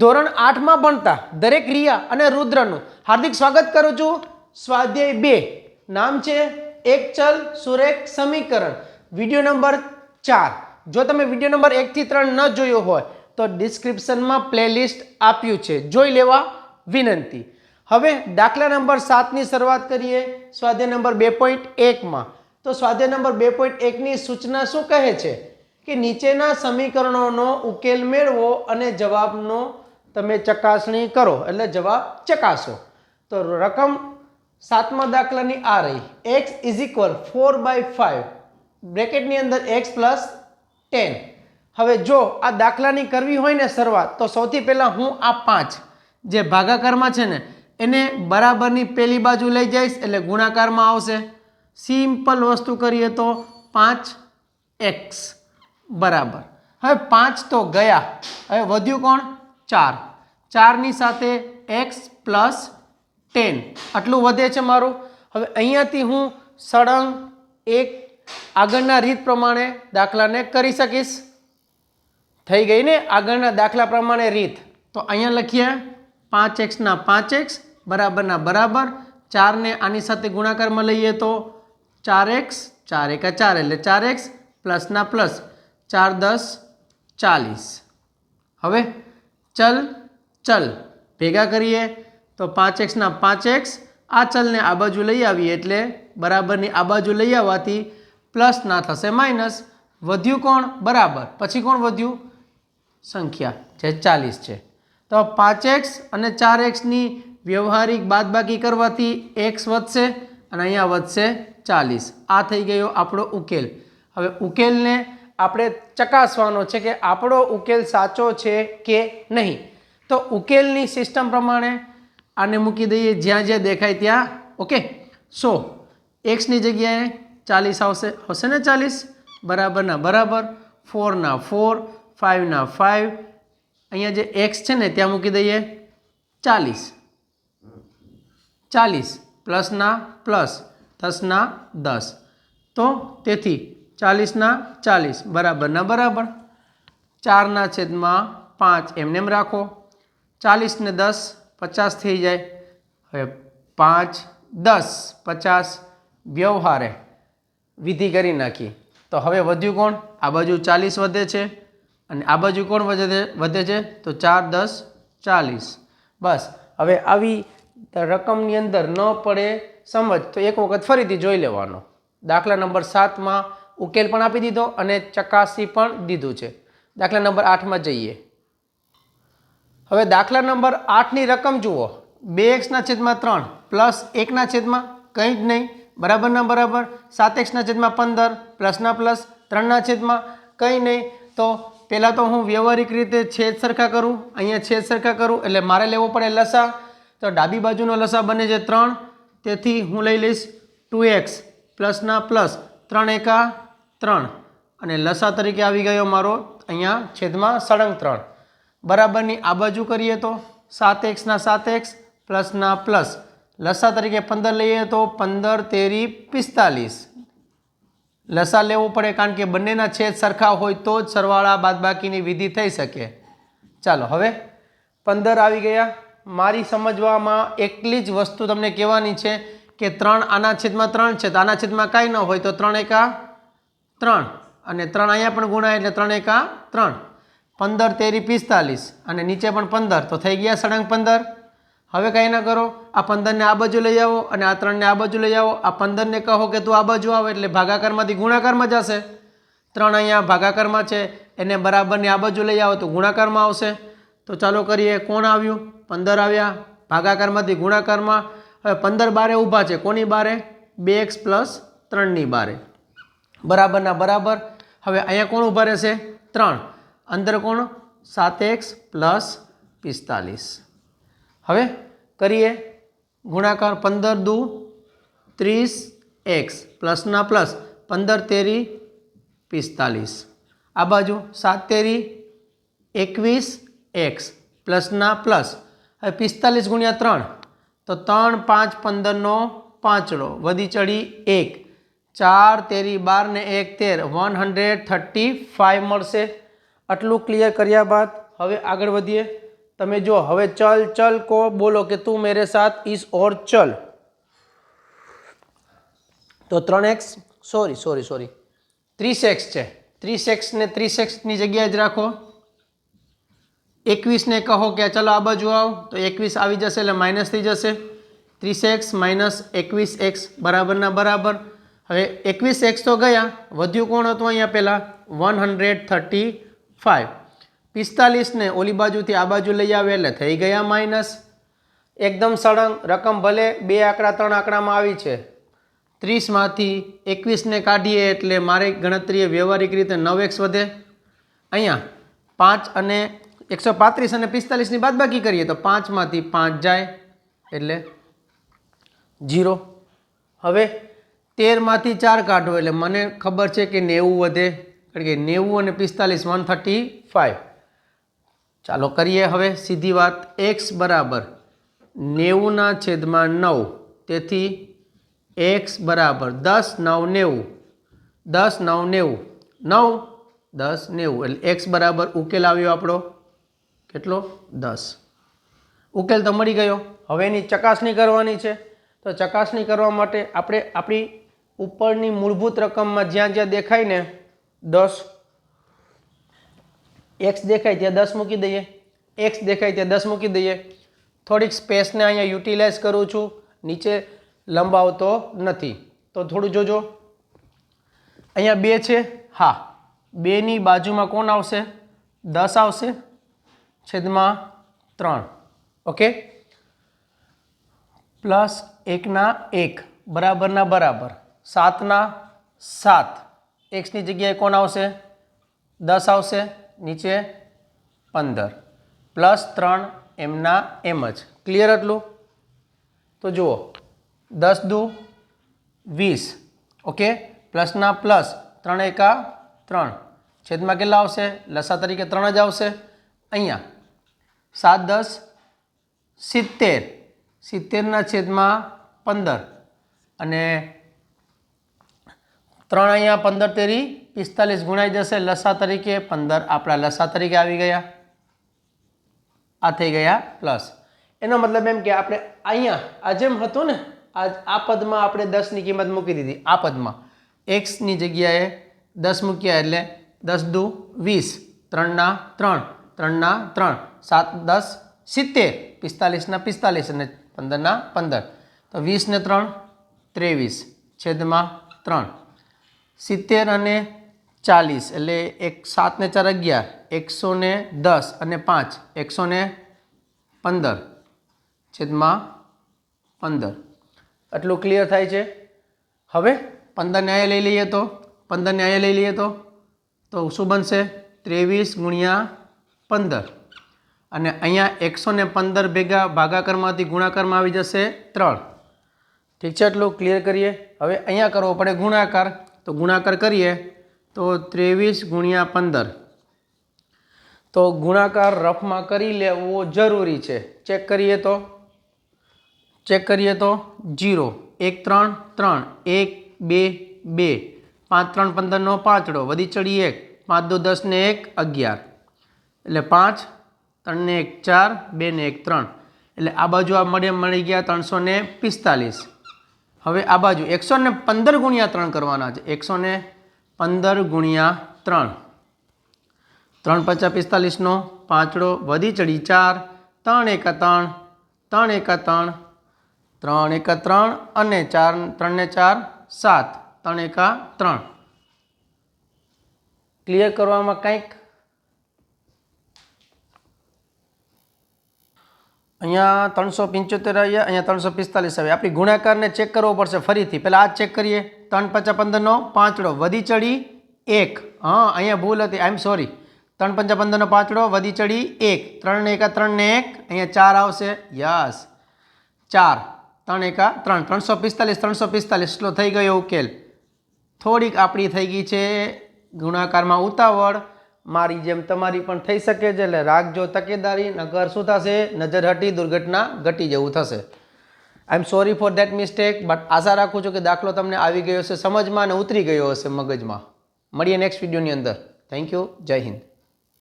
ધોરણ આઠમાં ભણતા દરેક રિયા અને રુદ્રનું. હાર્દિક સ્વાગત કરું છું. સ્વાધ્યાય બે. નામ છે એક ચલ સુરેખ સમીકરણ. વીડિયો નંબર ચાર. જો તમે વીડિયો નંબર એકથી ત્રણ ન જોયો હોય, તો ડિસ્ક્રિપ્શનમાં પ્લેલિસ્ટ આપ્યું છે. જોઈ લેવા વિનંતી. હવે દાખલા નંબર સાતની શરૂઆત કરીએ. સ્વાધ્યાય નંબર બે પોઈન્ટ એકમાં તો સ્વાધ્યાય નંબર બે પોઈન્ટ એકની સૂચના શું કહે છે? કે નીચેના સમીકરણોનો ઉકેલ મેળવો અને જવાબનો તમે ચકાસણી કરો એટલે જવાબ ચકાસો. તો રકમ સાતમા દાખલાની આ રહી. X is equal four by five બ્રેકેટની અંદર એક્સ પ્લસ ટેન હવે જો આ દાખલાની કરવી હોય ને શરૂઆત, તો સૌથી પહેલાં હું આ પાંચ જે ભાગાકારમાં છે ને, એને બરાબરની પેલી બાજુ લઈ જઈશ એટલે ગુણાકારમાં આવશે. સિમ્પલ વસ્તુ કરીએ તો પાંચ એક્સ બરાબર. હવે પાંચ તો ગયા. હવે વધ્યું કોણ? ચાર. ચારની સાથે એક્સ પ્લસ ટેન. આટલું વધે છે મારું. હવે અહીંયાથી હું સળંગ એક આગળના રીત પ્રમાણે દાખલાને કરી શકીશ. થઈ ગઈ ને આગળના દાખલા પ્રમાણે રીત. તો અહીંયા લખીએ પાંચ એક્સના પાંચ એક્સ બરાબરના બરાબર. ચારને આની સાથે ગુણાકારમાં લઈએ તો ચાર એક્સ, ચાર એકા ચાર એટલે ચાર એક્સ પ્લસના પ્લસ. ચાર દસ ચાલીસ. હવે ચલ ચલ. ભેગા કરીએ તો પાંચ એક્સના પાંચ એક્સ આ ચલને આ બાજુ લઈ આવીએ એટલે બરાબરની આ બાજુ લઈ આવવાથી પ્લસ ના થશે માઇનસ. વધ્યું કોણ? બરાબર. પછી કોણ વધ્યું? સંખ્યા જે ચાલીસ છે. તો પાંચ એક્સ અને ચાર એક્સની વ્યવહારિક બાદબાકી કરવાથી એક્સ વધશે અને અહીંયા વધશે ચાલીસ. આ થઈ ગયો આપણો ઉકેલ. હવે ઉકેલને આપણે ચકાસવાનો છે કે આપણો ઉકેલ સાચો છે કે નહીં. તો ઉકેલની સિસ્ટમ પ્રમાણે આને મૂકી દઈએ જ્યાં જ્યાં દેખાય ત્યાં. ઓકે સો એક્સની જગ્યાએ ચાલીસ આવશે. હશે ને ચાલીસ? બરાબરના બરાબર. ફોરના ફોર ફાઇવના ફાઇવ અહીંયા જે એક્સ છે ને, ત્યાં મૂકી દઈએ. ચાલીસ. ચાલીસ. પ્લસના પ્લસ દસના દસ. તો તેથી ચાલીસના ચાલીસ. બરાબરના બરાબર? ચારના છેદમાં પાંચ. એમને એમ રાખો. ચાલીસને દસ, પચાસ થઈ જાય. હવે પાંચ, દસ, પચાસ વ્યવહારે. વિધિ કરી નાખી. તો હવે વધ્યું કોણ? આ બાજુ ચાલીસ વધે છે અને આ બાજુ કોણ વધે વધે છે? તો ચાર, દસ, ચાલીસ. બસ. હવે આવી રકમની અંદર ન પડે સમજ. તો એક વખત ફરીથી જોઈ લેવાનો. દાખલા નંબર સાતમાં ઉકેલ પણ આપી દીધો અને ચકાસી પણ દીધું છે. દાખલા નંબર આઠમાં જઈએ. હવે દાખલા નંબર આઠની રકમ જુઓ. બે એક્સના છેદમાં ત્રણ પ્લસ એકના છેદમાં કંઈ જ નહીં. બરાબરના બરાબર? સાત એક્સના છેદમાં પંદર પ્લસના પ્લસ ત્રણના છેદમાં કંઈ નહીં. તો પહેલાં તો હું વ્યવહારિક રીતે છેદ સરખા કરું. અહીંયા છેદ સરખા કરું એટલે મારે લેવો પડે લસા. તો ડાબી બાજુનો લસા બને છે ત્રણ. તેથી હું લઈ લઈશ ટુ એક્સ પ્લસના પ્લસ ત્રણ એકા ત્રણ. અને લસા તરીકે આવી ગયો મારો અહીંયા છેદમાં સળંગ ત્રણ. બરાબરની આ બાજુ કરીએ તો સાત એક્સના સાત એક્સ પ્લસના પ્લસ. લસા તરીકે પંદર લઈએ તો પંદર તેરી પિસ્તાલીસ. લસા લેવો પડે કારણ કે બંનેના છેદ સરખા હોય તો જ સરવાળા બાદબાકીની વિધિ થઈ શકે. ચાલો હવે પંદર આવી ગયા. મારી સમજવામાં એકલી જ વસ્તુ તમને કહેવાની છે કે ત્રણ આના છેદમાં ત્રણ છે તો આના છેદમાં કાંઈ ન હોય તો ત્રણ એકા ત્રણ. અને ત્રણ અહીંયા પણ ગુણાય એટલે ત્રણ એકા ત્રણ. પંદર, તેરી, પિસ્તાલીસ. અને નીચે પણ પંદર. તો થઈ ગયા સળંગ પંદર. હવે કંઈ ના કરો. આ પંદરને આ બાજુ લઈ આવો અને આ ત્રણને આ બાજુ લઈ આવો. આ પંદરને કહો કે તું આ બાજુ આવો એટલે ભાગાકારમાંથી ગુણાકારમાં જશે. ત્રણ અહીંયા ભાગાકારમાં છે. એને બરાબરની આ બાજુ લઈ આવો તો ગુણાકારમાં આવશે. તો ચાલો કરીએ. કોણ આવ્યું? પંદર આવ્યા. ભાગાકારમાંથી ગુણાકારમાં. હવે પંદર બારે ઊભા છે. કોની બારે? બે એક્સ પ્લસ ત્રણની બારે. બરાબરના બરાબર. હવે અહીંયા કોણ ઊભા રહેશે? ત્રણ. અંદર કોણ? સાત એક્સ પ્લસ પિસ્તાલીસ. હવે કરીએ ગુણાકાર પંદર દુ ત્રીસ એક્સ પ્લસના પ્લસ પંદર તેરી પિસ્તાલીસ. આ બાજુ સાત તેરી એકવીસ એક્સ પ્લસના પ્લસ. હવે પિસ્તાલીસ ગુણ્યા ત્રણ. તો ત્રણ પાંચ પંદરનો પાંચડો. વધી ચડી એક. ચાર, તેરી, બાર ને એક, તેર. વન હંડ્રેડ થર્ટી ફાઇવ મળશે. આટલું ક્લિયર કર્યા બાદ હવે આગળ વધીએ. તમે જો, હવે ચલ ચલ કો, બોલો કે તું મેરે સાથ ઇસ ઓર ચલ. તો ત્રણ એક્સ સોરી સોરી સોરી ત્રીસ એક્સ છે. ત્રીસ એક્સને ત્રીસ એક્સની જગ્યાએ જ રાખો. એકવીસને કહો કે ચલો આ બાજુ આવ, તો એકવીસ આવી જશે એટલે માઇનસ થઈ જશે. ત્રીસ એક્સ માઇનસ એકવીસ એક્સ બરાબરના બરાબર. હવે એકવીસ એક્સ ગયા, વધ્યું કોણ હતું અહીંયા પહેલાં? વન હંડ્રેડ થર્ટી ફાઇવ પિસ્તાલીસને ઓલી બાજુથી આ બાજુ લઈ આવે એટલે થઈ ગયા માઇનસ. એકદમ સળંગ, રકમ ભલે બે આંકડા, ત્રણ આંકડામાં આવી છે. ત્રીસમાંથી એકવીસને કાઢીએ એટલે મારી ગણતરીએ વ્યવહારિક રીતે નવ એક્સ વધે. અહીંયા પાંચ અને એકસો પાંત્રીસ અને પિસ્તાલીસની બાદબાકી કરીએ તો પાંચમાંથી પાંચ જાય એટલે જીરો હવે તેરમાંથી ચાર કાઢો એટલે મને ખબર છે કે નેવું વધે. કારણ કે નેવું અને પિસ્તાલીસ વન થર્ટી ફાઇવ ચાલો કરીએ હવે સીધી વાત. એક્સ બરાબર નેવુંના છેદમાં નવ. તેથી એક્સ બરાબર દસ, નવ, નેવું. દસ, નવ, નેવું. નવ, દસ, નેવું. એટલે એક્સ બરાબર ઉકેલ આવ્યો આપણો. કેટલો? દસ. ઉકેલ તો મળી ગયો. હવે એની ચકાસણી કરવાની છે. તો ચકાસણી કરવા માટે આપણે આપણી ઉપરની મૂળભૂત રકમમાં જ્યાં જ્યાં દેખાય ને, દસ. એક્સ દેખાય ત્યાં દસ મૂકી દઈએ. એક્સ દેખાય ત્યાં દસ મૂકી દઈએ. થોડીક સ્પેસને અહીંયા યુટિલાઇઝ કરું છું. નીચે લંબાવતો નથી. તો થોડું જોજો. અહીંયા બે છે. હા. બેની બાજુમાં કોણ આવશે? દસ આવશે. છેદમાં ત્રણ. ઓકે? પ્લસ એકના એક. બરાબરના બરાબર. સાતના સાત. એક્સની જગ્યાએ કોણ આવશે? દસ આવશે, નીચે પંદર. પ્લસ ત્રણ એમના એમ જ. ક્લિયર એટલું તો જુઓ, દસ દુ વીસ. ઓકે? પ્લસના પ્લસ ત્રણ એકા ત્રણ. છેદમાં કેટલા આવશે? લસા તરીકે ત્રણ જ આવશે. અહીંયા. સાત દસ સિત્તેર. સિત્તેરના છેદમાં પંદર. અને ત્રણ અહીંયા પંદર તેરી, પિસ્તાલીસ ગુણાઈ જશે. લસા તરીકે પંદર આપણા લસા તરીકે આવી ગયા. આ થઈ ગયા પ્લસ. એનો મતલબ એમ કે આપણે અહીંયા, આ જેમ હતું ને આ આ પદમાં આપણે દસની કિંમત મૂકી દીધી. આ પદમાં એક્સની જગ્યાએ દસ મૂક્યા એટલે દસ દુ વીસ. ત્રણના ત્રણ. ત્રણના ત્રણ. સાત, દસ, સિત્તેર. પિસ્તાલીસના પિસ્તાલીસ અને પંદરના પંદર. તો વીસને ત્રણ, ત્રેવીસ. છેદમાં ત્રણ. સિત્તેર અને ચાલીસ, એટલે એક સાત ને ચાર અગિયાર, એકસો ને દસ અને પાંચ, એકસો ને પંદર, છેદમાં પંદર. આટલું ક્લિયર થાય છે? હવે પંદરને અહીંયા લઈ લઈએ તો? પંદરને અહીંયા લઈ લઈએ તો? તો શું બનશે? ત્રેવીસ ગુણ્યા પંદર. અને અહીંયા એકસો ને પંદર ભેગા ભાગાકારમાંથી ગુણાકારમાં આવી જશે ત્રણ. ઠીક છે? એટલું ક્લિયર કરીએ. હવે અહીંયા કરવો પડે ગુણાકાર. તો ગુણાકાર કરીએ તો ત્રેવીસ ગુણ્યા પંદર. તો ગુણાકાર રફમાં કરી લેવો જરૂરી છે. ચેક કરીએ તો. ચેક કરીએ તો જીરો, એક ત્રણ ત્રણ, એક, બે બે, પાંચ, ત્રણ, પંદરનો પાંચડો, વધી ચડી એક, પાંચ, દો દસ ને એક, અગિયાર. એટલે પાંચ, ત્રણને એક, ચાર બે ને એક, ત્રણ. એટલે આ બાજુ આ મળે, મળી ગયા ત્રણસો ને પિસ્તાલીસ. હવે આ બાજુ એકસો ને પંદર ગુણ્યા ત્રણ કરવાના છે. એકસો ને પંદર ગુણ્યા ત્રણ. ત્રણ પચાસ પિસ્તાલીસનો પાંચડો વધી ચડી ચાર. ત્રણ એકા ત્રણ ત્રણ એકા ત્રણ ત્રણ એકા ત્રણ અને ચાર, ત્રણને ચાર, સાત. ત્રણ એકા ત્રણ. ક્લિયર કરવામાં કંઈક? અહીંયા ત્રણસો પંચોતેર આવ્યા અહીંયા ત્રણસો પિસ્તાલીસ આવ્યા. આપણી ગુણાકારને ચેક કરવો પડશે ફરીથી. પહેલાં આ ચેક કરીએ. ત્રણ પચા પંદરનો, પાંચડો. વધી ચડી એક. હા, અહીંયા ભૂલ હતી. આઈ એમ સોરી ત્રણ પંચા પંદરનો, પાંચડો. વધી ચડી એક. ત્રણ એકા ત્રણ ને એક. અહીંયા ચાર આવશે. યસ. ચાર. ત્રણ એકા ત્રણ. ત્રણસો પિસ્તાલીસ ત્રણસો પિસ્તાલીસ. એટલો થઈ ગયો ઉકેલ. થોડીક આપણી થઈ ગઈ છે ગુણાકારમાં ઉતાવળ. મારી જેમ તમારી પણ થઈ શકે છે એટલે રાખજો તકેદારી નગર શું થશે? નજર હટી, દુર્ઘટના ઘટી જેવું થશે. I am sorry for that mistake but આશા રાખું છું કે દાખલો તમને આવી ગયો હશે સમજમાં અને ઉતરી ગયો હશે મગજમાં. મળીએ નેક્સ્ટ વિડીયોની અંદર. થેન્ક યુ જય હિન્દ.